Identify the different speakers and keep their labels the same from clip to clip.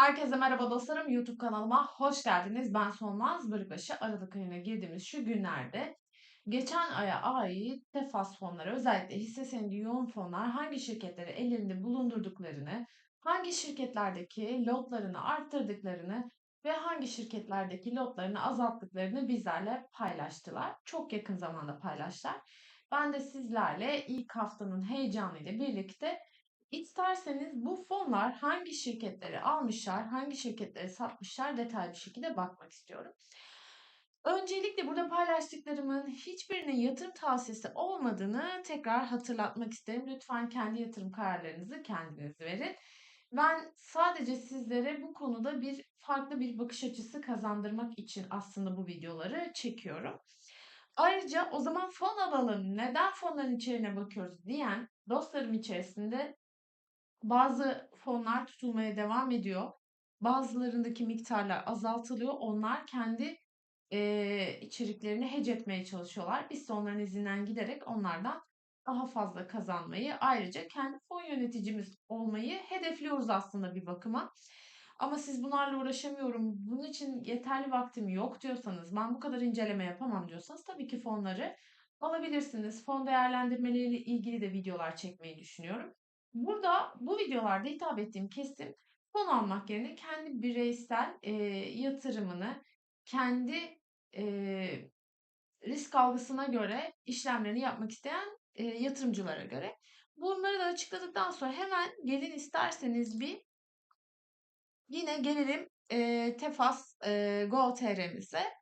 Speaker 1: Herkese merhaba dostlarım. YouTube kanalıma hoş geldiniz. Ben Solmaz Bölükbaşı. Aralık ayına girdiğimiz şu günlerde geçen aya ait tefas fonları özellikle hisse senedi yoğun fonlar hangi şirketleri ellerinde bulundurduklarını, hangi şirketlerdeki lotlarını arttırdıklarını ve hangi şirketlerdeki lotlarını azalttıklarını bizlerle paylaştılar. Çok yakın zamanda paylaştılar. Ben de sizlerle ilk haftanın heyecanıyla birlikte İsterseniz bu fonlar hangi şirketleri almışlar, hangi şirketleri satmışlar detaylı bir şekilde bakmak istiyorum. Öncelikle burada paylaştıklarımın hiçbirinin yatırım tavsiyesi olmadığını tekrar hatırlatmak isterim. Lütfen kendi yatırım kararlarınızı kendiniz verin. Ben sadece sizlere bu konuda bir farklı bir bakış açısı kazandırmak için aslında bu videoları çekiyorum. Ayrıca o zaman fon alalım, neden fonların içeriğine bakıyoruz diyen dostlarım içerisinde bazı fonlar tutulmaya devam ediyor. Bazılarındaki miktarlar azaltılıyor. Onlar kendi e, içeriklerini hedge etmeye çalışıyorlar. Biz de onların izinden giderek onlardan daha fazla kazanmayı ayrıca kendi fon yöneticimiz olmayı hedefliyoruz aslında bir bakıma. Ama siz bunlarla uğraşamıyorum, bunun için yeterli vaktim yok diyorsanız, ben bu kadar inceleme yapamam diyorsanız tabii ki fonları alabilirsiniz. Fon değerlendirmeleriyle ilgili de videolar çekmeyi düşünüyorum. Burada bu videolarda hitap ettiğim kesim fon almak yerine kendi bireysel e, yatırımını kendi e, risk algısına göre işlemlerini yapmak isteyen e, yatırımcılara göre. Bunları da açıkladıktan sonra hemen gelin isterseniz bir yine gelelim e, Tefas e, Go.tr'mize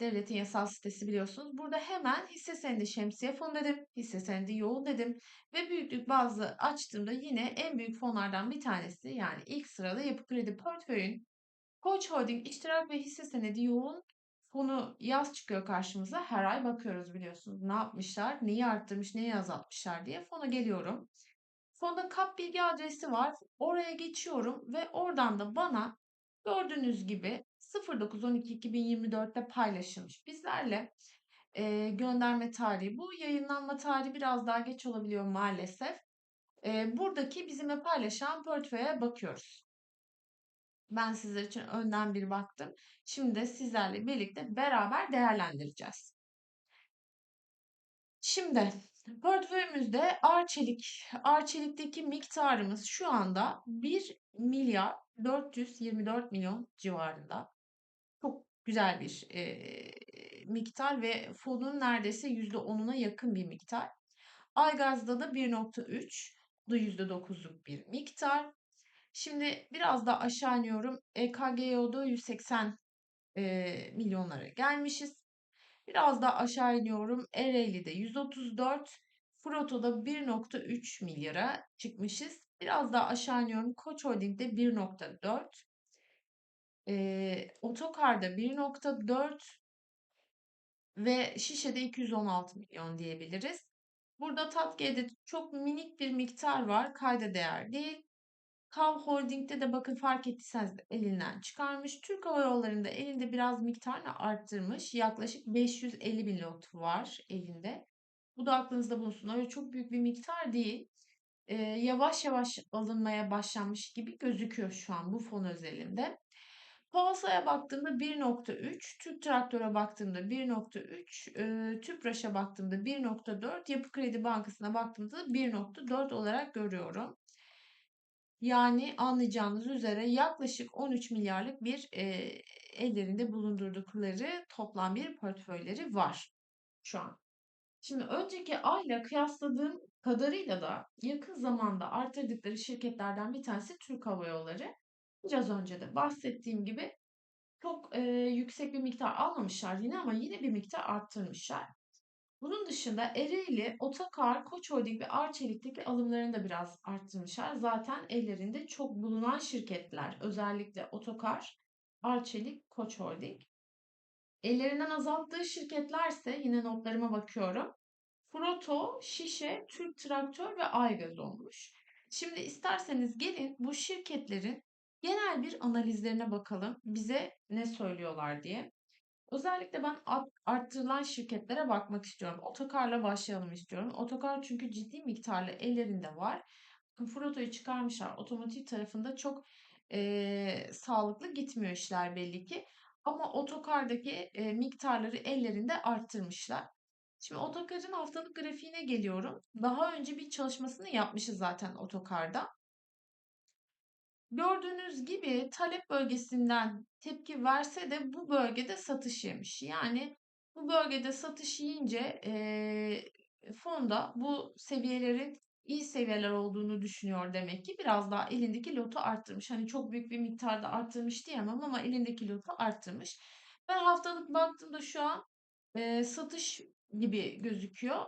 Speaker 1: devletin yasal sitesi biliyorsunuz. Burada hemen hisse senedi şemsiye fon dedim. Hisse senedi yoğun dedim. Ve büyüklük bazı açtığımda yine en büyük fonlardan bir tanesi yani ilk sırada yapı kredi portföyün Koç Holding iştirak ve hisse senedi yoğun fonu yaz çıkıyor karşımıza. Her ay bakıyoruz biliyorsunuz. Ne yapmışlar, neyi arttırmış, neyi azaltmışlar diye fona geliyorum. Fonda kap bilgi adresi var. Oraya geçiyorum ve oradan da bana gördüğünüz gibi 09.12.2024'te paylaşılmış. Bizlerle e, gönderme tarihi. Bu yayınlanma tarihi biraz daha geç olabiliyor maalesef. E, buradaki bizimle paylaşan portföye bakıyoruz. Ben sizler için önden bir baktım. Şimdi de sizlerle birlikte beraber değerlendireceğiz. Şimdi portföyümüzde Arçelik, Arçelik'teki miktarımız şu anda 1 milyar 424 milyon civarında. Güzel bir e, miktar ve fonun neredeyse %10'una yakın bir miktar. Aygaz'da da 1.3, bu da %9'luk bir miktar. Şimdi biraz da aşağı iniyorum. EKGO'da 180 e, milyonlara gelmişiz. Biraz da aşağı iniyorum. Ereğli'de 134, Froto'da 1.3 milyara çıkmışız. Biraz daha aşağı iniyorum. Koç Holding'de 1.4, e, Otokar'da 1.4 ve Şişe'de 216 milyon diyebiliriz. Burada Tatge'de çok minik bir miktar var. Kayda değer değil. Kav Holding'de de bakın fark ettiyseniz de elinden çıkarmış. Türk Hava Yolları'nda elinde biraz miktarını arttırmış. Yaklaşık 550 bin lot var elinde. Bu da aklınızda bulunsun. Öyle çok büyük bir miktar değil. Ee, yavaş yavaş alınmaya başlanmış gibi gözüküyor şu an bu fon özelinde. Pavasa'ya baktığımda 1.3, Türk Traktör'e baktığımda 1.3, e, Tüpraş'a baktığımda 1.4, Yapı Kredi Bankası'na baktığımda 1.4 olarak görüyorum. Yani anlayacağınız üzere yaklaşık 13 milyarlık bir e, ellerinde bulundurdukları toplam bir portföyleri var şu an. Şimdi önceki ayla kıyasladığım kadarıyla da yakın zamanda artırdıkları şirketlerden bir tanesi Türk Hava Yolları. Biraz önce de bahsettiğim gibi çok e, yüksek bir miktar almamışlar yine ama yine bir miktar arttırmışlar. Bunun dışında Ereğli, Otokar, Koç Holding ve Arçelik'teki alımlarını da biraz arttırmışlar. Zaten ellerinde çok bulunan şirketler. Özellikle Otokar, Arçelik, Koç Holding. Ellerinden azalttığı şirketlerse yine notlarıma bakıyorum. Proto, Şişe, Türk Traktör ve Aygaz olmuş. Şimdi isterseniz gelin bu şirketlerin genel bir analizlerine bakalım. Bize ne söylüyorlar diye. Özellikle ben arttırılan şirketlere bakmak istiyorum. Otokarla başlayalım istiyorum. Otokar çünkü ciddi miktarlı ellerinde var. Froto'yu çıkarmışlar. Otomotiv tarafında çok eee, sağlıklı gitmiyor işler belli ki. Ama Otokar'daki eee, miktarları ellerinde arttırmışlar. Şimdi Otokar'ın haftalık grafiğine geliyorum. Daha önce bir çalışmasını yapmışız zaten Otokar'da. Gördüğünüz gibi talep bölgesinden tepki verse de bu bölgede satış yemiş. Yani bu bölgede satış yiyince eee fonda bu seviyelerin iyi seviyeler olduğunu düşünüyor demek ki. Biraz daha elindeki lotu arttırmış. Hani çok büyük bir miktarda arttırmış diyemem ama elindeki lotu arttırmış. Ben haftalık baktığımda şu an eee, satış gibi gözüküyor.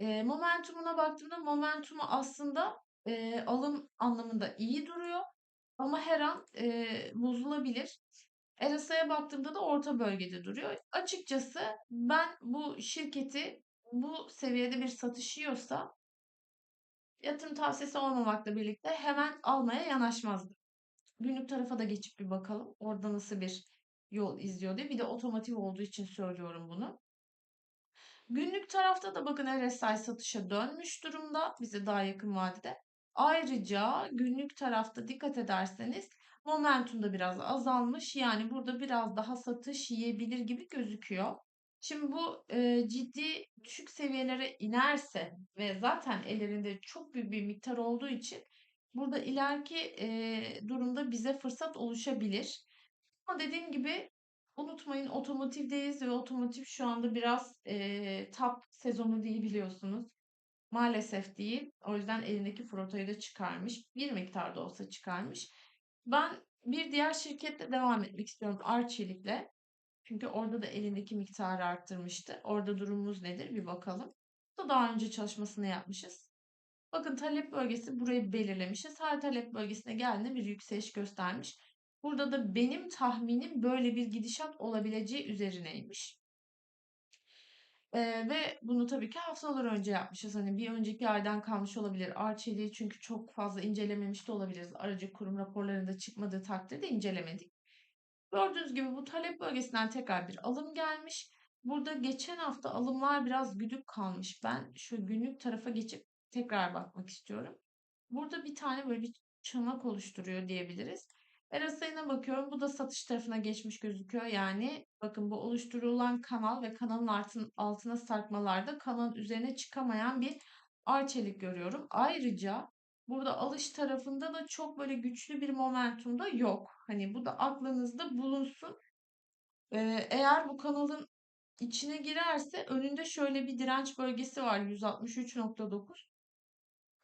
Speaker 1: Eee, momentumuna baktığımda momentumu aslında eee, alım anlamında iyi duruyor. Ama her an eee, bozulabilir. RSI'ye baktığımda da orta bölgede duruyor. Açıkçası ben bu şirketi bu seviyede bir satış yiyorsa yatırım tavsiyesi olmamakla birlikte hemen almaya yanaşmazdım. Günlük tarafa da geçip bir bakalım. Orada nasıl bir yol izliyor diye. Bir de otomotiv olduğu için söylüyorum bunu. Günlük tarafta da bakın RSI satışa dönmüş durumda. Bize daha yakın vadede. Ayrıca günlük tarafta dikkat ederseniz momentum da biraz azalmış. Yani burada biraz daha satış yiyebilir gibi gözüküyor. Şimdi bu e, ciddi düşük seviyelere inerse ve zaten ellerinde çok büyük bir miktar olduğu için burada ileriki e, durumda bize fırsat oluşabilir. Ama dediğim gibi unutmayın otomotivdeyiz ve otomotiv şu anda biraz e, top sezonu değil biliyorsunuz. Maalesef değil. O yüzden elindeki frotayı da çıkarmış. Bir miktar da olsa çıkarmış. Ben bir diğer şirketle devam etmek istiyorum. Arçelik'le. Çünkü orada da elindeki miktarı arttırmıştı. Orada durumumuz nedir bir bakalım. Bu da daha önce çalışmasını yapmışız. Bakın talep bölgesi burayı belirlemişiz. Her talep bölgesine geldiğinde bir yükseliş göstermiş. Burada da benim tahminim böyle bir gidişat olabileceği üzerineymiş. Ee, ve bunu tabii ki haftalar önce yapmışız. Hani bir önceki aydan kalmış olabilir. Arçelik'i çünkü çok fazla incelememiş de olabiliriz. Aracı kurum raporlarında çıkmadığı takdirde incelemedik. Gördüğünüz gibi bu talep bölgesinden tekrar bir alım gelmiş. Burada geçen hafta alımlar biraz güdük kalmış. Ben şu günlük tarafa geçip tekrar bakmak istiyorum. Burada bir tane böyle bir çanak oluşturuyor diyebiliriz. RSI'ne bakıyorum. Bu da satış tarafına geçmiş gözüküyor. Yani bakın bu oluşturulan kanal ve kanalın altın, altına sarkmalarda kanalın üzerine çıkamayan bir arçelik görüyorum. Ayrıca burada alış tarafında da çok böyle güçlü bir momentum da yok. Hani bu da aklınızda bulunsun. Ee, eğer bu kanalın içine girerse önünde şöyle bir direnç bölgesi var 163.9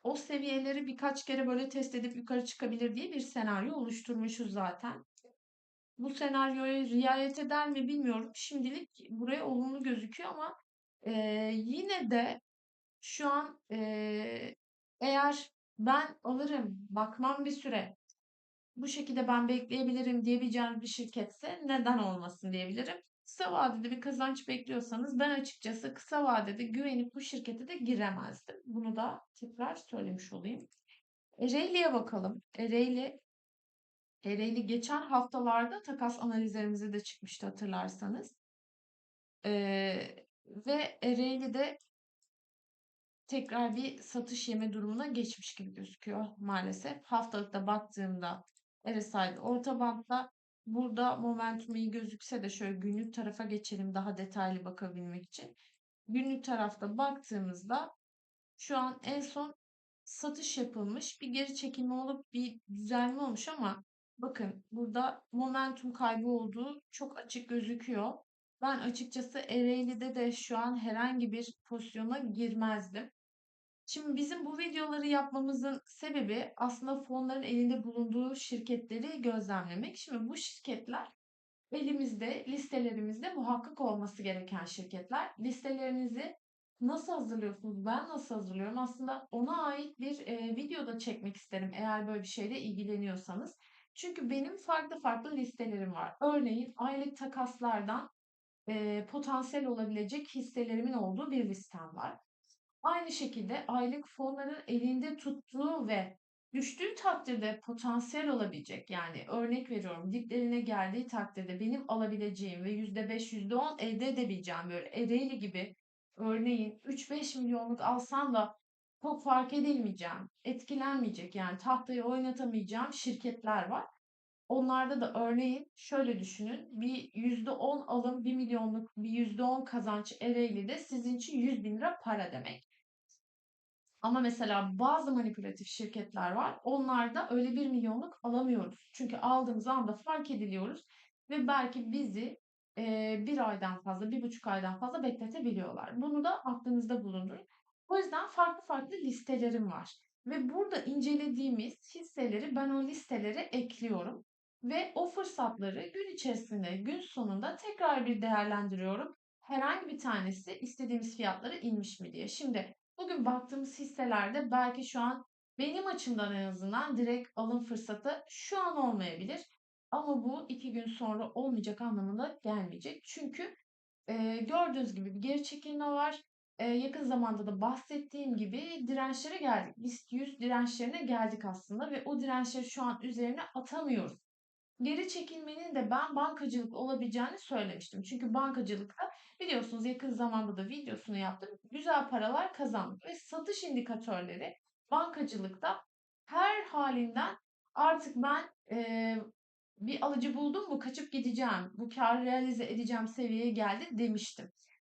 Speaker 1: o seviyeleri birkaç kere böyle test edip yukarı çıkabilir diye bir senaryo oluşturmuşuz zaten. Bu senaryoya riayet eder mi bilmiyorum. Şimdilik buraya olumlu gözüküyor ama e, yine de şu an e, eğer ben alırım, bakmam bir süre, bu şekilde ben bekleyebilirim diyebileceğiniz bir şirketse neden olmasın diyebilirim. Kısa vadede bir kazanç bekliyorsanız ben açıkçası kısa vadede güvenip bu şirkete de giremezdim. Bunu da tekrar söylemiş olayım. Ereğli'ye bakalım. Ereğli Ereğli geçen haftalarda takas analizlerimize de çıkmıştı hatırlarsanız. Ee, ve Ereğli'de tekrar bir satış yeme durumuna geçmiş gibi gözüküyor maalesef. Haftalıkta baktığımda RSI'de orta bantta Burada momentum iyi gözükse de şöyle günlük tarafa geçelim daha detaylı bakabilmek için. Günlük tarafta baktığımızda şu an en son satış yapılmış. Bir geri çekilme olup bir düzelme olmuş ama bakın burada momentum kaybı olduğu çok açık gözüküyor. Ben açıkçası Ereğli'de de şu an herhangi bir pozisyona girmezdim. Şimdi bizim bu videoları yapmamızın sebebi aslında fonların elinde bulunduğu şirketleri gözlemlemek. Şimdi bu şirketler elimizde, listelerimizde muhakkak olması gereken şirketler. Listelerinizi nasıl hazırlıyorsunuz? Ben nasıl hazırlıyorum? Aslında ona ait bir e, video da çekmek isterim eğer böyle bir şeyle ilgileniyorsanız. Çünkü benim farklı farklı listelerim var. Örneğin aylık takaslardan e, potansiyel olabilecek hisselerimin olduğu bir listem var. Aynı şekilde aylık fonların elinde tuttuğu ve düştüğü takdirde potansiyel olabilecek yani örnek veriyorum diplerine geldiği takdirde benim alabileceğim ve %5 %10 elde edebileceğim böyle Ereğli gibi örneğin 3-5 milyonluk alsam da çok fark edilmeyeceğim, etkilenmeyecek yani tahtayı oynatamayacağım şirketler var. Onlarda da örneğin şöyle düşünün. Bir %10 alım, 1 milyonluk bir %10 kazanç ereğli de sizin için 100 bin lira para demek. Ama mesela bazı manipülatif şirketler var. Onlarda öyle 1 milyonluk alamıyoruz. Çünkü aldığımız anda fark ediliyoruz ve belki bizi eee 1 aydan fazla, 1,5 aydan fazla bekletebiliyorlar. Bunu da aklınızda bulundurun. O yüzden farklı farklı listelerim var ve burada incelediğimiz hisseleri ben o listelere ekliyorum ve o fırsatları gün içerisinde, gün sonunda tekrar bir değerlendiriyorum. Herhangi bir tanesi istediğimiz fiyatlara inmiş mi diye. Şimdi bugün baktığımız hisselerde belki şu an benim açımdan en azından direkt alım fırsatı şu an olmayabilir. Ama bu 2 gün sonra olmayacak anlamına gelmeyecek. Çünkü eee, gördüğünüz gibi bir geri çekilme var. Eee, yakın zamanda da bahsettiğim gibi dirençlere geldik. BIST 100 dirençlerine geldik aslında ve o dirençleri şu an üzerine atamıyoruz. Geri çekilmenin de ben bankacılık olabileceğini söylemiştim. Çünkü bankacılıkta biliyorsunuz yakın zamanda da videosunu yaptım. Güzel paralar kazandık ve satış indikatörleri bankacılıkta her halinden artık ben eee, bir alıcı buldum mu kaçıp gideceğim, bu kârı realize edeceğim seviyeye geldi demiştim.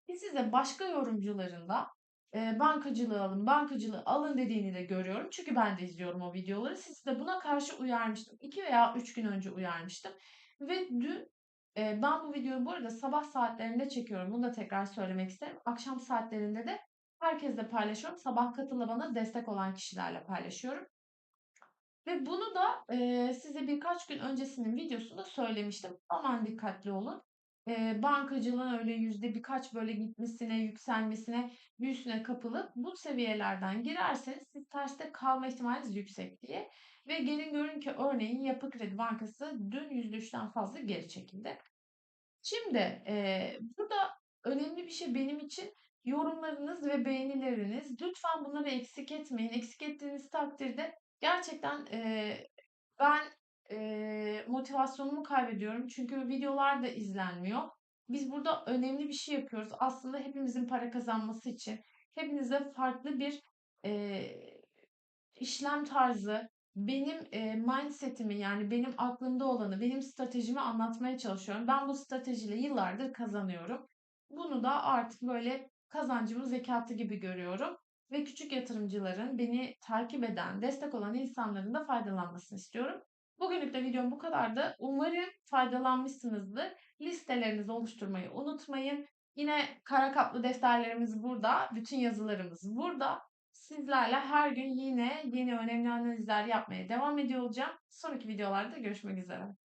Speaker 1: Biz size başka yorumcuların da eee, bankacılığı alın, bankacılığı alın dediğini de görüyorum. Çünkü ben de izliyorum o videoları. Sizi de buna karşı uyarmıştım. 2 veya 3 gün önce uyarmıştım. Ve dün eee, ben bu videoyu bu arada sabah saatlerinde çekiyorum. Bunu da tekrar söylemek isterim. Akşam saatlerinde de herkesle paylaşıyorum. Sabah katıla bana destek olan kişilerle paylaşıyorum. Ve bunu da eee, size birkaç gün öncesinin videosunda söylemiştim. Aman dikkatli olun. Eee, bankacılığın öyle yüzde birkaç böyle gitmesine, yükselmesine, büyüsüne kapılıp bu seviyelerden girerseniz siz terste kalma ihtimaliniz yüksek diye. Ve gelin görün ki örneğin Yapı Kredi Bankası dün %3'ten fazla geri çekildi. Şimdi eee, burada önemli bir şey benim için yorumlarınız ve beğenileriniz. Lütfen bunları eksik etmeyin. Eksik ettiğiniz takdirde gerçekten eee, ben eee, motivasyonumu kaybediyorum. Çünkü videolar da izlenmiyor. Biz burada önemli bir şey yapıyoruz. Aslında hepimizin para kazanması için. Hepinize farklı bir eee, işlem tarzı, benim eee, mindset'imi yani benim aklımda olanı, benim stratejimi anlatmaya çalışıyorum. Ben bu stratejiyle yıllardır kazanıyorum. Bunu da artık böyle kazancımın zekatı gibi görüyorum ve küçük yatırımcıların, beni takip eden, destek olan insanların da faydalanmasını istiyorum. Bugünlük de videom bu kadardı. Umarım faydalanmışsınızdır. Listelerinizi oluşturmayı unutmayın. Yine kara kaplı defterlerimiz burada. Bütün yazılarımız burada. Sizlerle her gün yine yeni önemli analizler yapmaya devam ediyor olacağım. Sonraki videolarda görüşmek üzere.